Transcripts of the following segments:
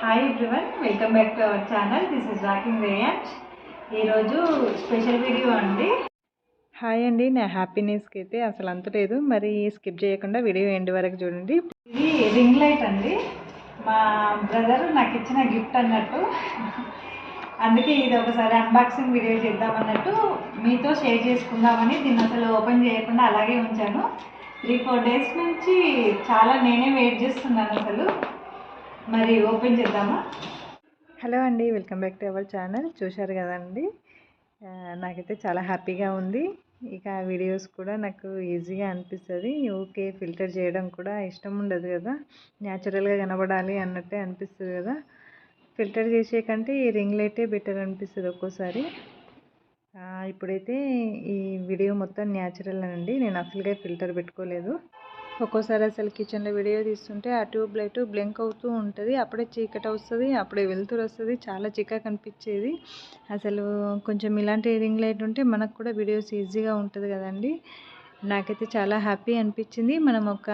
Hi everyone welcome back to our channel this is rocking రేయంట్ ఈరోజు special video అండి. Hi అండి నా హ్యాపీనెస్కి అయితే అసలు అంత లేదు. మరి స్కిప్ చేయకుండా వీడియో ఎండ్ వరకు చూడండి. ఇది రింగ్ లైట్ అండి. మా బ్రదర్ నాకు ఇచ్చిన గిఫ్ట్ అన్నట్టు. అందుకే ఇది ఒకసారి అన్బాక్సింగ్ వీడియో చేద్దాం అన్నట్టు మీతో షేర్ చేసుకుందామని దీన్ని అసలు ఓపెన్ చేయకుండా అలాగే ఉంచాను. త్రీ ఫోర్ డేస్ నుంచి చాలా నేనే వెయిట్ చేస్తున్నాను అసలు. మరి ఓపెన్ చేద్దామా? హలో అండి welcome back to our channel. చూశారు కదండి? నాకైతే చాలా హ్యాపీగా ఉంది. ఇక వీడియోస్ కూడా నాకు ఈజీగా అనిపిస్తుంది. ఓకే ఫిల్టర్ చేయడం కూడా ఇష్టం ఉండదు కదా. న్యాచురల్గా కనబడాలి అన్నట్టే అనిపిస్తుంది కదా. ఫిల్టర్ చేసే కంటే ఈ రింగ్ లైటే బెటర్ అనిపిస్తుంది ఒక్కోసారి. ఇప్పుడైతే ఈ వీడియో మొత్తం న్యాచురల్ అండి నేను అసలుగా ఫిల్టర్ పెట్టుకోలేదు. ఒక్కోసారి అసలు కిచెన్లో వీడియో తీస్తుంటే ఆ ట్యూబ్ లైట్ బ్లింక్ అవుతూ ఉంటుంది. అప్పుడే చీకటి వస్తుంది అప్పుడే వెలుతురు వస్తుంది. చాలా చిక్కగా కనిపించేది అసలు కొంచెం ఇలాంటి రింగ్ లైట్ ఉంటే మనకు కూడా వీడియోస్ ఈజీగా ఉంటుంది కదండి. నాకైతే చాలా హ్యాపీ అనిపించింది. మనం ఒక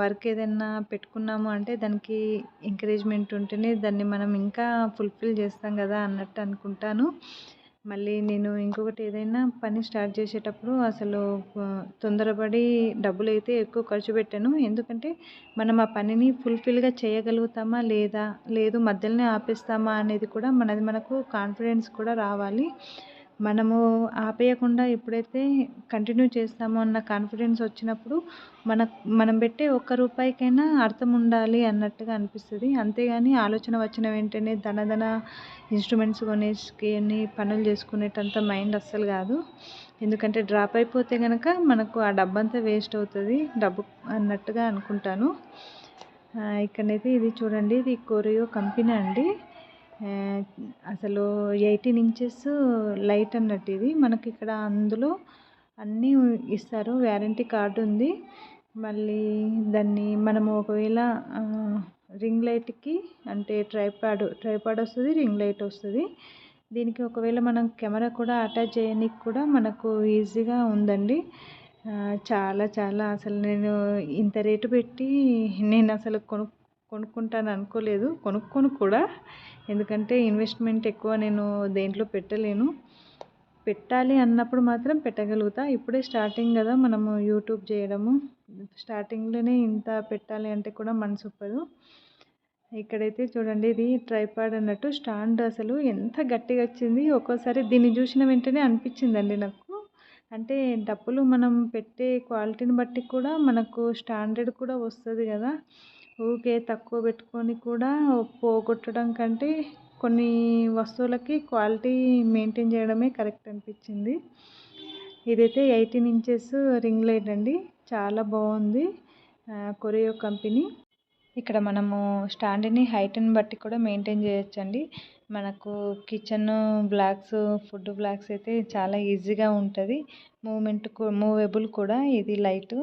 వర్క్ ఏదైనా పెట్టుకున్నాము అంటే దానికి ఎంకరేజ్మెంట్ ఉంటేనే దాన్ని మనం ఇంకా ఫుల్ఫిల్ చేస్తాం కదా అన్నట్టు అనుకుంటాను. మళ్ళీ నేను ఇంకొకటి ఏదైనా పని స్టార్ట్ చేసేటప్పుడు అసలు తొందరపడి డబ్బులు అయితే ఎక్కువ ఖర్చు పెట్టాను. ఎందుకంటే మనం ఆ పనిని ఫుల్ఫిల్గా చేయగలుగుతామా లేదా లేదు మధ్యలోనే ఆపేస్తామా అనేది కూడా మనది మనకు కాన్ఫిడెన్స్ కూడా రావాలి. మనము ఆపేయకుండా ఎప్పుడైతే కంటిన్యూ చేస్తామో అన్న కాన్ఫిడెన్స్ వచ్చినప్పుడు మన మనం పెట్టే ఒక్క రూపాయికైనా అర్థం ఉండాలి అన్నట్టుగా అనిపిస్తుంది. అంతేగాని ఆలోచన వచ్చిన వెంటనే ధనధన ఇన్స్ట్రుమెంట్స్ ఇన్స్ట్రుమెంట్స్ అన్ని పనులు చేసుకునేటంత మైండ్ అస్సలు కాదు. ఎందుకంటే డ్రాప్ అయిపోతే కనుక మనకు ఆ డబ్బంతా వేస్ట్ అవుతుంది. డబ్బు అన్నట్టుగా అనుకుంటాను. ఇక్కడైతే ఇది చూడండి. ఇది కొరియో కంపెనీ అండి. అసలు ఎయిటీన్ ఇంచెస్ లైట్ అన్నట్టు ఇది. మనకి ఇక్కడ అందులో అన్నీ ఇస్తారు. వ్యారంటీ కార్డు ఉంది. మళ్ళీ దాన్ని మనము ఒకవేళ రింగ్ లైట్కి అంటే ట్రైపాడ్ ట్రైపాడ్ వస్తుంది రింగ్ లైట్ వస్తుంది. దీనికి ఒకవేళ మనం కెమెరా కూడా అటాచ్ చేయడానికి కూడా మనకు ఈజీగా ఉందండి. చాలా చాలా అసలు నేను ఇంత రేటు పెట్టి నేను అసలు కొను కొనుక్కుంటాను అనుకోలేదు. కొనుక్కొని కూడా. ఎందుకంటే ఇన్వెస్ట్మెంట్ ఎక్కువ నేను దేంట్లో పెట్టలేను. పెట్టాలి అన్నప్పుడు మాత్రం పెట్టగలుగుతా. ఇప్పుడే స్టార్టింగ్ కదా మనము యూట్యూబ్ చేయడము. స్టార్టింగ్లోనే ఇంత పెట్టాలి అంటే కూడా మనసు ఒప్పదు. ఇక్కడైతే చూడండి ఇది ట్రైపాడ్ అన్నట్టు స్టాండ్ అసలు ఎంత గట్టిగా వచ్చింది. ఒక్కోసారి దీన్ని చూసిన వెంటనే అనిపించిందండి నాకు. అంటే డబ్బులు మనం పెట్టే క్వాలిటీని బట్టి కూడా మనకు స్టాండర్డ్ కూడా వస్తుంది కదా. ఊరికే తక్కువ పెట్టుకొని కూడా పోగొట్టడం కంటే కొన్ని వస్తువులకి క్వాలిటీ మెయింటైన్ చేయడమే కరెక్ట్ అనిపించింది. ఇదైతే ఎయిటీన్ ఇంచెస్ రింగ్ లైట్ అండి. చాలా బాగుంది. కొరియో కంపెనీ. ఇక్కడ మనము స్టాండ్ని హైట్ని బట్టి కూడా మెయింటైన్ చేయొచ్చండి. మనకు కిచెన్ బ్లాక్స్ ఫుడ్ బ్లాక్స్ అయితే చాలా ఈజీగా ఉంటుంది. మూమెంట్ మూవబుల్ కూడా ఇది లైట్.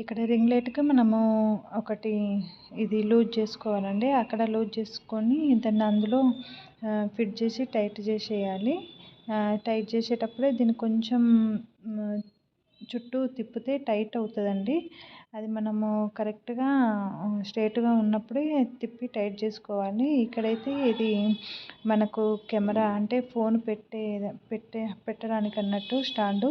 ఇక్కడ రింగ్ లైట్కి మనము ఒకటి ఇది లూజ్ చేసుకోవాలండి. అక్కడ లూజ్ చేసుకొని దాన్ని అందులో ఫిట్ చేసి టైట్ చేసేయాలి. టైట్ చేసేటప్పుడే దీన్ని కొంచెం చుట్టూ తిప్పితే టైట్ అవుతుందండి. అది మనము కరెక్ట్గా స్ట్రేట్గా ఉన్నప్పుడే తిప్పి టైట్ చేసుకోవాలి. ఇక్కడైతే ఇది మనకు కెమెరా అంటే ఫోన్ పెట్టే పెట్టే పెట్టడానికి అన్నట్టు స్టాండు.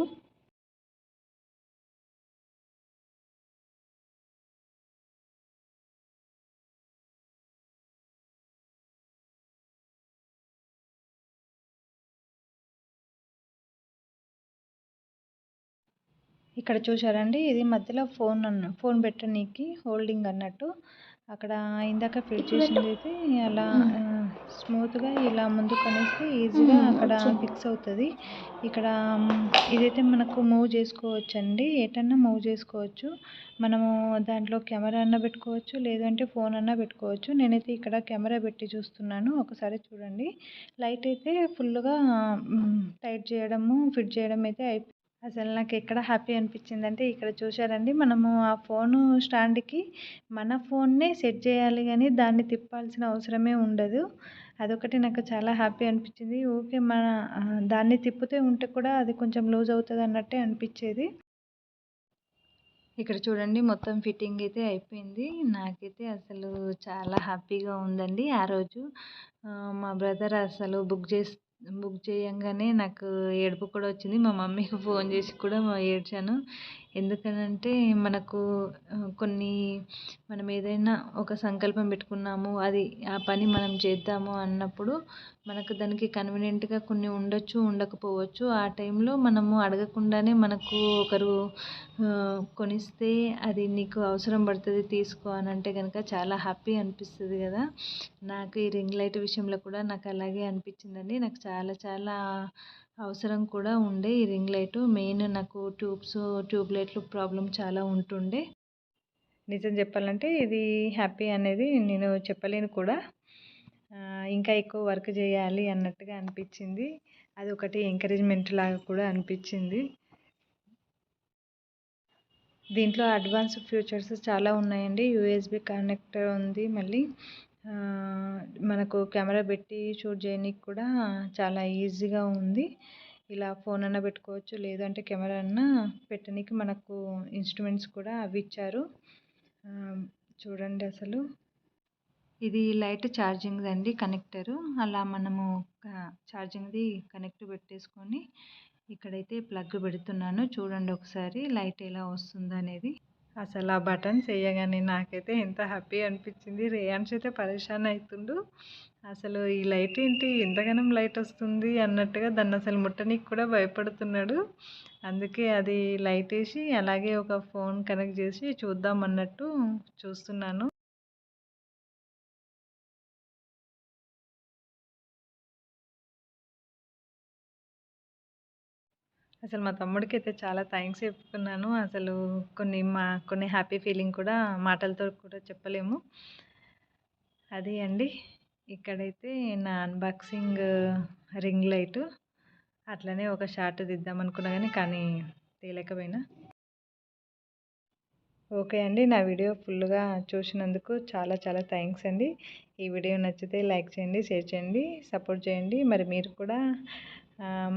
ఇక్కడ చూసారండి ఇది మధ్యలో ఫోన్ అన్న ఫోన్ పెట్టనీకి హోల్డింగ్ అన్నట్టు. అక్కడ ఇందాక ఫిట్ చేసింది అయితే అలా స్మూత్గా ఇలా ముందుకు అనేసి ఈజీగా అక్కడ ఫిక్స్ అవుతుంది. ఇక్కడ ఇదైతే మనకు మూవ్ చేసుకోవచ్చు అండి ఎటన్నా మూవ్ చేసుకోవచ్చు. మనము దాంట్లో కెమెరా అన్న పెట్టుకోవచ్చు లేదంటే ఫోన్ అన్న పెట్టుకోవచ్చు. నేనైతే ఇక్కడ కెమెరా పెట్టి చూస్తున్నాను ఒకసారి చూడండి. లైట్ అయితే ఫుల్గా టైట్ చేయడము ఫిట్ చేయడం అయితే అయిపోయింది అసలు నాకు ఎక్కడ హ్యాపీ అనిపించింది అంటే ఇక్కడ చూశారండి మనము ఆ ఫోను స్టాండ్కి మన ఫోన్నే సెట్ చేయాలి కానీ దాన్ని తిప్పాల్సిన అవసరమే ఉండదు. అదొకటి నాకు చాలా హ్యాపీ అనిపించింది. ఓకే మన దాన్ని తిప్పుతే ఉంటే కూడా అది కొంచెం లూజ్ అవుతుంది అన్నట్టే అనిపించేది. ఇక్కడ చూడండి మొత్తం ఫిట్టింగ్ అయితే అయిపోయింది. నాకైతే అసలు చాలా హ్యాపీగా ఉందండి ఆ రోజు. మా బ్రదర్ అసలు బుక్ చేసి బుక్ చేయంగానే నాకు ఏడుపు కూడా వచ్చింది. మా మమ్మీకి ఫోన్ చేసి కూడా ఏడ్చాను. ఎందుకనంటే మనకు కొన్ని మనం ఏదైనా ఒక సంకల్పం పెట్టుకున్నాము అది ఆ పని మనం చేద్దాము అన్నప్పుడు మనకు దానికి కన్వీనియంట్గా కొన్ని ఉండొచ్చు ఉండకపోవచ్చు. ఆ టైంలో మనము అడగకుండానే మనకు ఒకరు కొనిస్తే అది నీకు అవసరం పడుతుంది తీసుకో అని అంటే కనుక చాలా హ్యాపీ అనిపిస్తుంది కదా. నాకు ఈ రింగ్ లైట్ విషయంలో కూడా నాకు అలాగే అనిపించిందండి. నాకు చాలా చాలా అవసరం కూడా ఉండే ఈ రింగ్ లైట్. మెయిన్ నాకు ట్యూబ్స్ ట్యూబ్ లైట్లు ప్రాబ్లం చాలా ఉంటుండే. నిజం చెప్పాలంటే ఇది హ్యాపీ అనేది నేను చెప్పలేను కూడా. ఇంకా ఎక్కువ వర్క్ చేయాలి అన్నట్టుగా అనిపించింది. అది ఒకటి ఎంకరేజ్మెంట్ లాగా కూడా అనిపించింది. దీంట్లో అడ్వాన్స్ ఫీచర్స్ చాలా ఉన్నాయండి. యూఎస్బి కనెక్టర్ ఉంది మళ్ళీ. మనకు కెమెరా పెట్టి షూట్ చేయడానికి కూడా చాలా ఈజీగా ఉంది. ఇలా ఫోన్ అన్నా పెట్టుకోవచ్చు లేదంటే కెమెరా అన్నా పెట్టడానికి మనకు ఇన్స్ట్రుమెంట్స్ కూడా అవి ఇచ్చారు. చూడండి అసలు. ఇది లైట్ ఛార్జింగ్ అండి కనెక్టరు. అలా మనము ఛార్జింగ్ది కనెక్ట్ పెట్టేసుకొని ఇక్కడైతే ప్లగ్ పెడుతున్నాను. చూడండి ఒకసారి లైట్ ఎలా వస్తుందనేది. అసలు ఆ బటన్స్ వేయగానే నాకైతే ఎంత హ్యాపీ అనిపించింది. రేయాన్స్ అయితే పరేషాన్ అవుతుండు అసలు ఈ లైట్ ఏంటి? ఎంతగానం లైట్ వస్తుంది అన్నట్టుగా దాన్ని అసలు ముట్టనికి కూడా భయపడుతున్నాడు. అందుకే అది లైట్ వేసి అలాగే ఒక ఫోన్ కనెక్ట్ చేసి చూద్దాం అన్నట్టు చూస్తున్నాను. అసలు మా తమ్ముడికి అయితే చాలా థ్యాంక్స్ చెప్పుకున్నాను అసలు కొన్ని మా కొన్ని హ్యాపీ ఫీలింగ్ కూడా మాటలతో కూడా చెప్పలేము. అది అండి. ఇక్కడైతే నా అన్బాక్సింగ్ రింగ్ లైట్. అట్లనే ఒక షార్ట్ దిద్దామనుకున్నా అనుకున్నా కానీ కానీ తేలేకపోయినా. ఓకే అండి. నా వీడియో ఫుల్గా చూసినందుకు చాలా చాలా థ్యాంక్స్ అండి. ఈ వీడియో నచ్చితే లైక్ చేయండి షేర్ చేయండి సపోర్ట్ చేయండి. మరి మీరు కూడా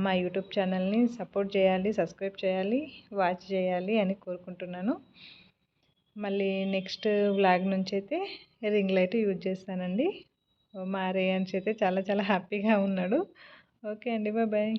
మా యూట్యూబ్ ఛానల్ని సపోర్ట్ చేయాలి సబ్స్క్రైబ్ చేయాలి వాచ్ చేయాలి అని కోరుకుంటున్నాను. మళ్ళీ నెక్స్ట్ వ్లాగ్ నుంచి అయితే రింగ్ లైట్ యూజ్ చేస్తానండి. మా రేయన్స్ అయితే చాలా చాలా హ్యాపీగా ఉన్నాడు. ఓకే అండి బాయ్ బాయ్.